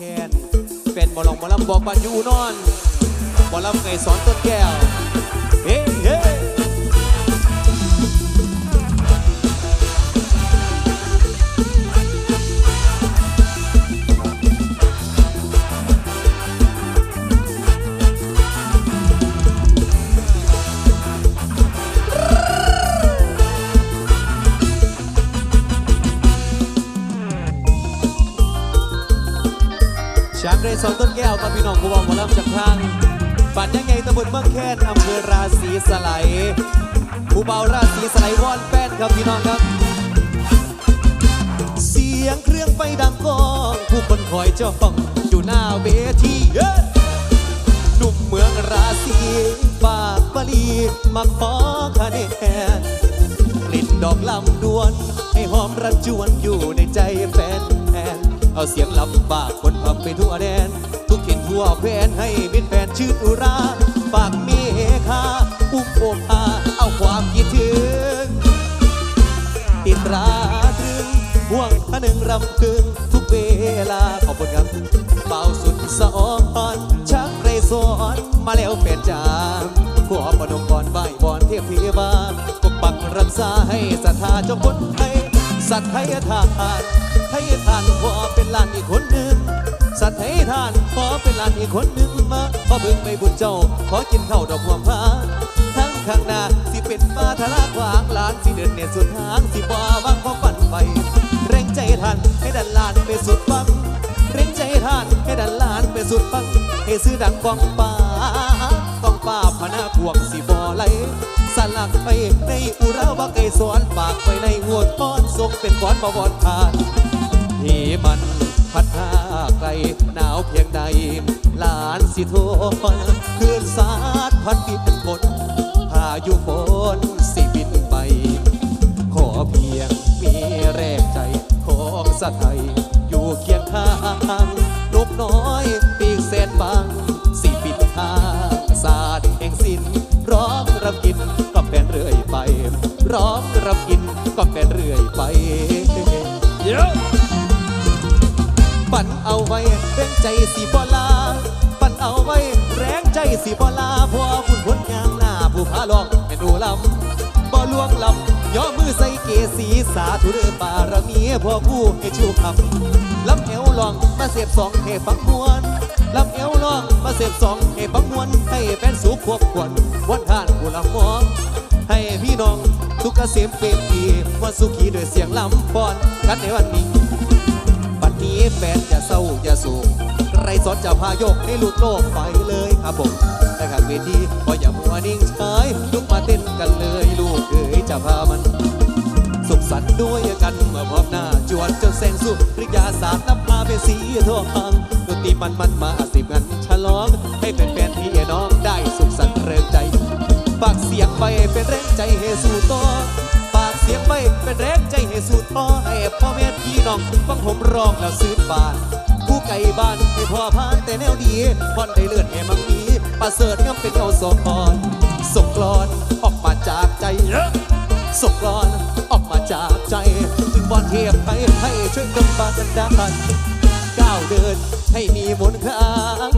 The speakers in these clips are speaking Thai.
แคนเป็นบอลลองบอลลำบอกปันอยูนอนบอลลำเคยสอนต้นแก้ว ชากรสอนต้นแก้วกับพี่น้องผู้บอกหมอลำจากทางบ้านยังไงตำบลเมืองแคนอำเภอราศีสไลผู้เบาราศีสไลวอนแป้นครับพี่น้องครับ เสียงเครื่องไฟดังกองผู้คนคอยจ้องอยู่หน้าเวทีหนุ่มเมืองราศีปากบลีมาขอคะแนนกลิ่นดอกลำดวน ให้หอมรันจวนอยู่ในใจแฟน เอาเสียงลำบากคนพับไปทั่วแดน ทุกเข็นทั่วแฟนให้มิตรแฟนชื่นอุราปากเมฆาอุ้มโอภาเอาความคิดถึง ติดราตรึงห่วงพะนึงรำพึงทุกเวลาขอบคุณครับเบาสุดสะออนชักไรสอนมาแล้วเป็นจามขอประนมบอนไหวบอนเทพพิบาปกปักรักษาให้ศรัทธาเจ้าคนไทยสัตว์ไทยทาน ไทยทานขอเป็นหลานอีกคนหนึ่งสัตว์ไทยทานขอเป็นหลานอีกคนหนึ่งมาขอบึงไปบุญเจ้าขอกินข้าวดอกหัวพาทั้งข้างหน้าสิเป็นฟ้าทะลาขวางลานสิเดินเนี่ยสุดทางสิบ่วังเพราะฝันไปเร่งใจทันให้ดันลานไปสุดฟังเร่งใจทันให้ดันลานไปสุดฟังให้ซื้อดังกองป่ากองป่า พวกสิบ่ไหลสลักไปในอุราว่าไก่สอนฝากไปในหัวทอนส่งเป็นก้อนประวัติผ่านที่มันพัดพาไกลหนาวเพียงใด หลานสิโทนคืนสาดพัดปิดฝนพายุฝนสิบินไป ขอเพียงมีแรงใจของสะไทย อยู่เคียงข้างนกน้อยปีกแสนบาง ร้องรำกินก็เป็นเรื่อยไปเยอะปั่นเอาไว้แรงใจสีบอลา ปั่นเอาไว้แรงใจสีบอลาพอคุณพ้นยางหน้าผู้พาลองให้ดูลำบ่ลวงลำย่อมือใส่เกสีสาธุเดอบารมีพ่อผู้ให้ชูคำลำเอวลองมาเสียบสองให้ฟังมวนลำเอวลองมาเสียบสองให้ฟังมวนให้แฟนสูควบควรวันทานผู้ลำมองให้พี่น้อง ทุกเกษมเป็นดีวันสุขีด้วยเสียงลำปอนกันในวันนี้บัดนี้แฟนจะเศร้าจะสูงไรสอนจะพายกให้หลุดโลกไปเลยครับผมแต่ขันเวทีก็อย่ามัวนิ่งเฉยลุกมาเต้นกันเลยลูกเอ๋ยจะพามันสุขสันต์ด้วยกันเมื่อพบหน้าจวนจนแสงสุริยาศาสตร์นำพาเป็นสีทองดนตรีมันมันมาสิบงันฉลอง ให้เป็นแฟนๆพี่น้องได้สุขสันต์เริงใจ ไปเป็นแรงใจให้สู่ต่อปากเสียงไปเป็นแรงใจให้สู่ต่อให้พ่อแม่พี่น้องฟังผมร้องแล้วซื้อบานผู้ไก่บ้านให้พ่อพานแต่แนวดีพอนได้เลือนให้มังมีประเสริฐงามเป็นเอาสกอนส่งกลอนออกมาจากใจส่งกลอนออกมาจากใจถึงบอลเทียบให้ให้ช่วยกำบันดาลก้าวเดินให้มีมนต์ค้าง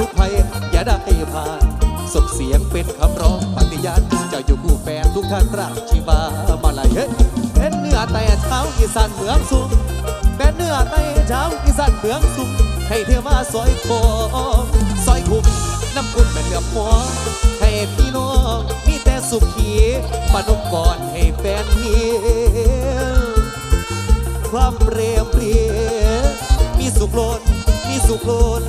ทุกภัยอย่าได้ผ่านส่งเสียงเป็นคำร้องปฏิญาณจะอยู่คู่แฟนทุกท่านรักชีวามาลายเฮ้ยเป็นเนื้อแต่เช้าอีสานเมืองสูงเป็นเนื้อแต่เช้าอีสานเมืองสูงให้เทวาซอยโคงซอยคุมน้ำคุณเป็นเหลือหมอให้พี่น้องมีแต่สุขีปนุก่อนให้แฟนมีความเรียมเรียมีสุขโลนมีสุขโลน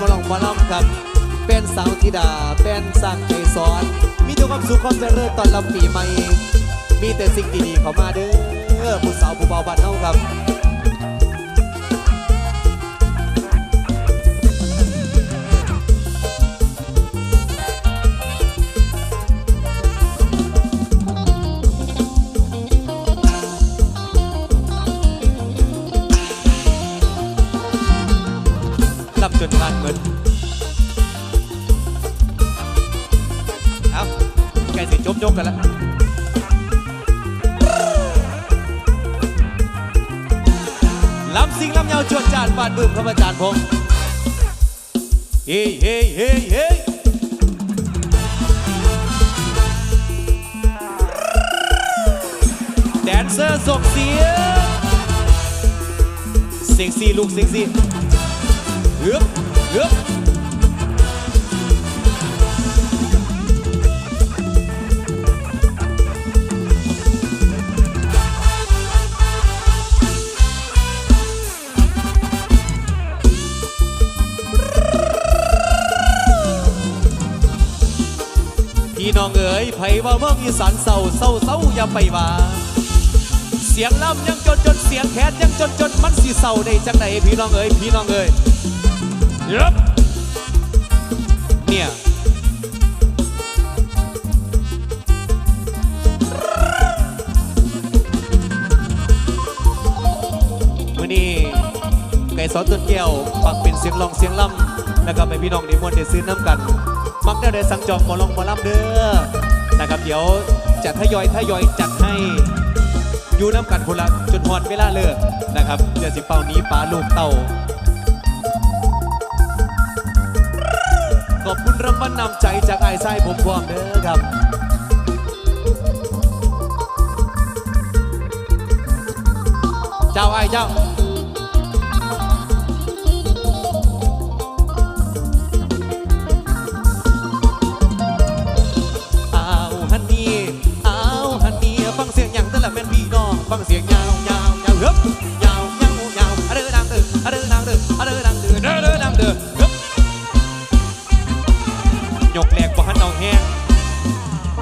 บอลองบอลองครับเป็นสาวธิดาเป็นสั่งใจสอน มีแต่ความสุขความเจริญตอนรับปีใหม่ มีแต่สิ่งดีๆเข้ามาเด้อผู้สาวผู้เบาบานเฮาครับ ก่สิจบยกกันแล้วลำสิงลำยาวจวดจานบานบึ้มครับอาจารย์พงษ์เฮ้เฮ้เฮ้เฮ้แดนเซอร์ส่งเสียงเซ็กซี่ลูกเซ็กซี่เฮือบเฮือบ ว่าเมืองอีสานเศร้าเศร้าเศร้าอย่าไปว่า เสียงลำยังจนจนเสียงแขนยังจนจนมันสิเศร้าได้จังไหนพี่น้องเอ๋ยพี่น้องเอ๋ยยับเนี่ยมื่อนี้ไก่สอนต้นแก้วฟังเป็นเสียงร้องเสียงลำแล้วก็ไปพี่น้องนิมนต์ได้ซื้อน้ำกัน มักได้ได้สั่งจองหมอลองหมอลำเด้อนะครับ เดี๋ยวจะทยอยทยอยจัดให้อยู่น้ำกันคนละจนหอดเวลาเลิกนะครับเดี๋ยวสิเป่านี้ปลาลูกเต่าขอบคุณรางวัลนำใจจากไอ้ไส้ผมพร้อมเด้อครับเจ้าไอ้เจ้า ฟังเสียงยาวยาวยาวเฮ้บยาวยาวยาวอะเด้อดังเด้ออะเด้อดังเด้ออะเด้อดังเด้อเด้อเด้อดังเด้อเฮ้บยกแหลกบ่หันเอาแห้ง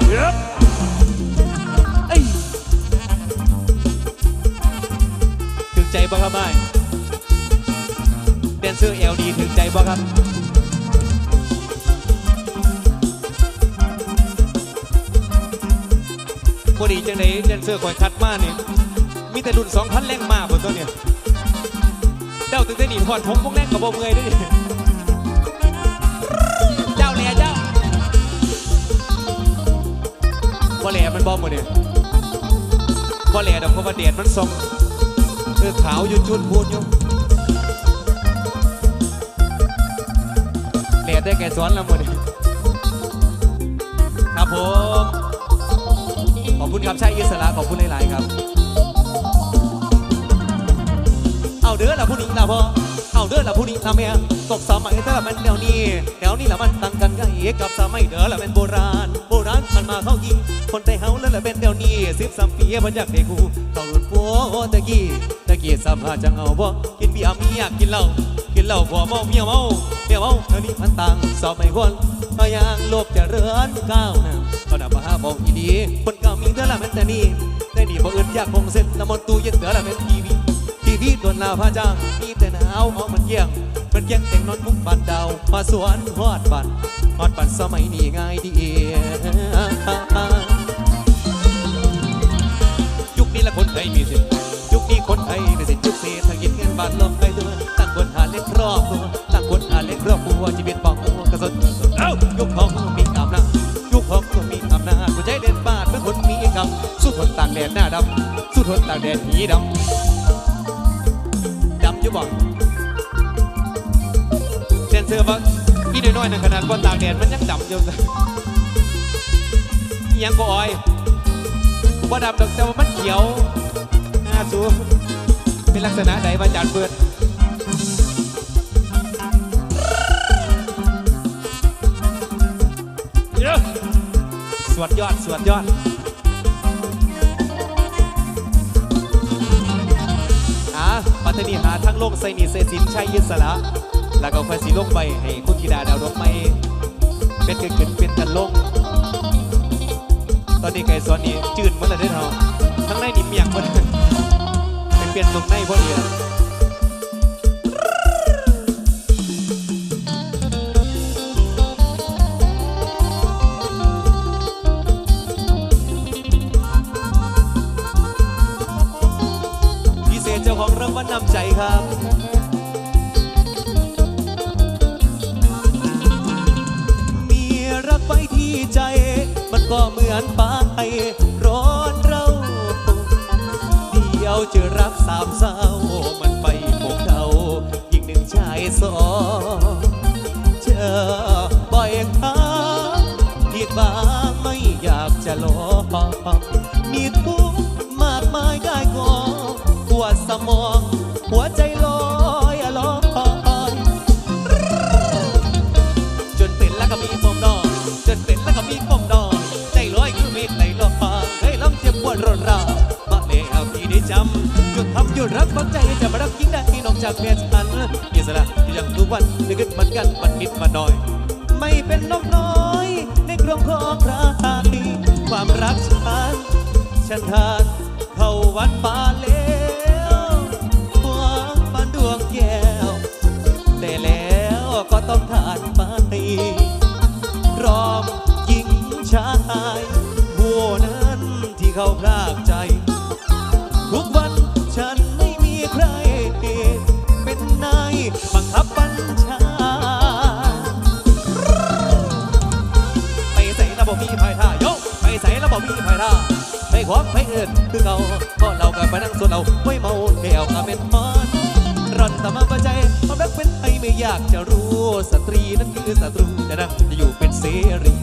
เฮ้บเอ้ยถึงใจบ่ครับไอ้แดนเซอร์เอลดีถึงใจบ่ครับ พอดีจังไดแดนเซอร์คอยคัดมาเนี่ยมีแต่รุ่นสองพันแรงมากบนตัวเนี่ยเจ้าตึงได้หนีพอดผมพวกแรงกับบ่เงยด้วยเจ้าแหล่เจ้าบ่แหล่มันบ่หมดเนี่ยบ่แหล่ดอกเพราะว่าแดดมันส่องเออขาวอยู่จุดพูดอยู่แหล่ได้แก่สอนแล้วหมดเนี่ยครับผม ขอบคุณครับชายอิสระขอบคุณหลายๆครับ เอาเด้อละผู้นี้ละพ่อเอาเด้อละผู้นี้ละแม่ตกสมัยแต่ละมันแนวนี้แนวนี้ละมันตั้งกันไงกับสมัยเด้อละเป็นโบราณ โบราณมันมาเข้ายิง คนไทยเฮาแล้วละเป็นแนวนี้สิบสามปีพันยากได้คู่เขารุ่นปัวตะกี้ตะกี้สามหาจังเอาบ่กินเบียร์มีอยากกินเหล้า เหล้าพอเมาเมียเมาเมียเมาเท่านี้มันต่างสอบไม่ควรพยางโลกจะเรือนก้าวหน้าก็นับมาหาบอกอีดีคนเก่ามีเดือละแม่นแต่นี่ได้ดีบ่อื่นอยากคงเสร็จน้ำมันตู้ยังเดือละแม่นทีวีทีวีโดนลาพาจ้างมีแต่หนาวเอามันเกี่ยงมันเกี่ยงแต่งนอนมุกบานดาวมาสวนฮอดบันฮอดบันสมัยนี้ง่ายดียุคนี้ละคนไทยมีสิทธิ์ ยุคนี้ไมีสิทธิ์ยุคเศรษฐกิจเงินบาทลงไปตัวต่างคนหาเล็กครอบครัวต่างคนหาเล็กครอบครัวชีวิตปองกระสุนเอ้ายุคของมีอำนาจยุคของมีอำนาจหัวใจเด่นบาดเป็นคนมีกำสู้ทนตากแดดหน้าดำสู้ทนตากแดดหีดำดำยู่บ่เซนเซอร์ว่พี่น้อยๆหนึ่งขนาดบนตากแดดมันยังดำอยู่ซะอิหยังก็อ้อยว่าดำดอกแต่ว่ามันเขียวน้าสู เป็นลักษณะใดมาจานเปิดสวดยอด สวดยอด อะปัตตานีหาทั้งโลกไซนีเซสินชัยยิสระแล้วก็ค่อยสีลงไปให้คุณธิดาดาวดวงไม้เป็นเกิดขึ้นเป็นกันลง ตอนนี้ไก่สอนนี่จืดเหมือนอะไรได้อเท่าทั้งในนี่เมียงหมันเป็นเป ลี่ยนตรงในพอดีพิเศษเจ้าของรางวัลนำใจครับมีรักไว้ที่ใจ มันก็เหมือนปลาไสามเศร้ามันไปพบเขาอีกหนึ่งชายสองเจอบ่อยครั้งผิดบางไม่อยากจะลอมีทุกข์มากมายได้ก็ปวดสมอง จากเมียฉันอิสระยังทุกวันนึกขึ้นมันกันมันนิดมาหน่อย ไม่เป็นนกน้อย ในกรงของพระตานีความรักฉันฉันทานเข้าวัดป่าเล ไปขวางไปเอื่นคือเขาเพราะเรากับไปนั่งส่วนเราไม่เมาแก้วก็เป็นพรร่อนแต่มาประใจความรักเป็นไทยไม่อยากจะรู้สตรีนั้นคือศัตรูจะนั่งจะอยู่เป็นเสรี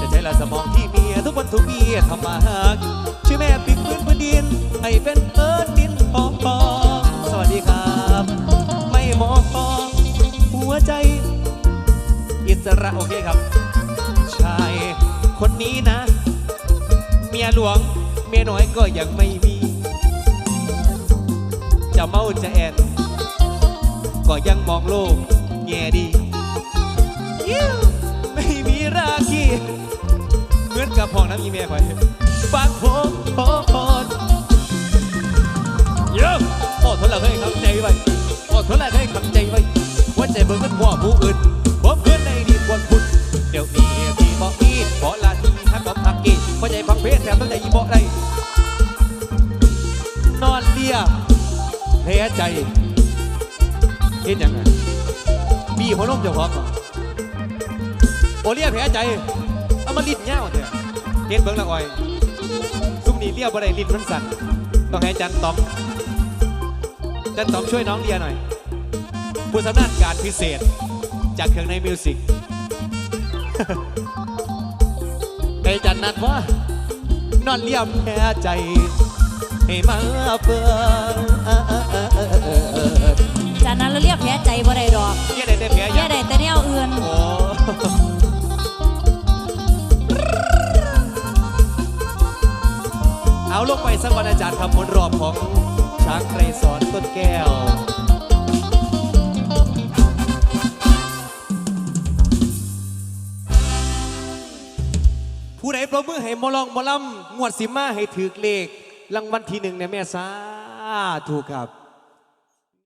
จะใช้ละสมองที่เมียทุกวันทุกเมียทำมาหากช่วยแม่ปิดพื้นพื้นดินให้เป็นเอิร์ดดินพอพอสวัสดีครับ ไม่มองพอหัวใจอิสระโอเคครับ ชายคนนี้นะ เมียหลวง เมียน้อยก็ยังไม่มี จะเมาจะแอนก็ยังมองโลกแง่ดียิ้วไม่มีราคีเหมือนกับพองน้ำอีเมียไปฝากผมโพดเยอะอ้ทนละเฮ้ยคำใจไว้อ้ทนละเฮ้ยคำใจไว้ว่าใจเบิ่งกันหัวผู้อื่น ใจเห็นยังไงมีหัวนมเจ้าของโอเลียแพ้ใจเอามาลิ้นเง่าเถอะเห็นเบิ่งละอ่อยซุ่มนี้เลียบ่ได้ลิ้นมันสั่นต้องให้จันตอมจันตอมช่วยน้องเลียหน่อยผู้สำนักการพิเศษจากเครื่องในมิวสิกไอ้จันนัดว่านอนเลียแพ้ใจ ให้มาเปิด จากนั้นเราเรียกแพ้ใจบ่ได้ดอกเยี่ยได้แต่แพ้แย่ยังได้แต่แนวอื่นโอ้เอาลงไปสักวันอาจารย์ครับบนรอบของช้างไกรสอนต้นแก้ว ผู้ใดปรบมือให้หมอลองหมอลำงวดสิมาให้ถือเลขรางวัลที่หนึ่งเนี่ยแม่สาถูกครับ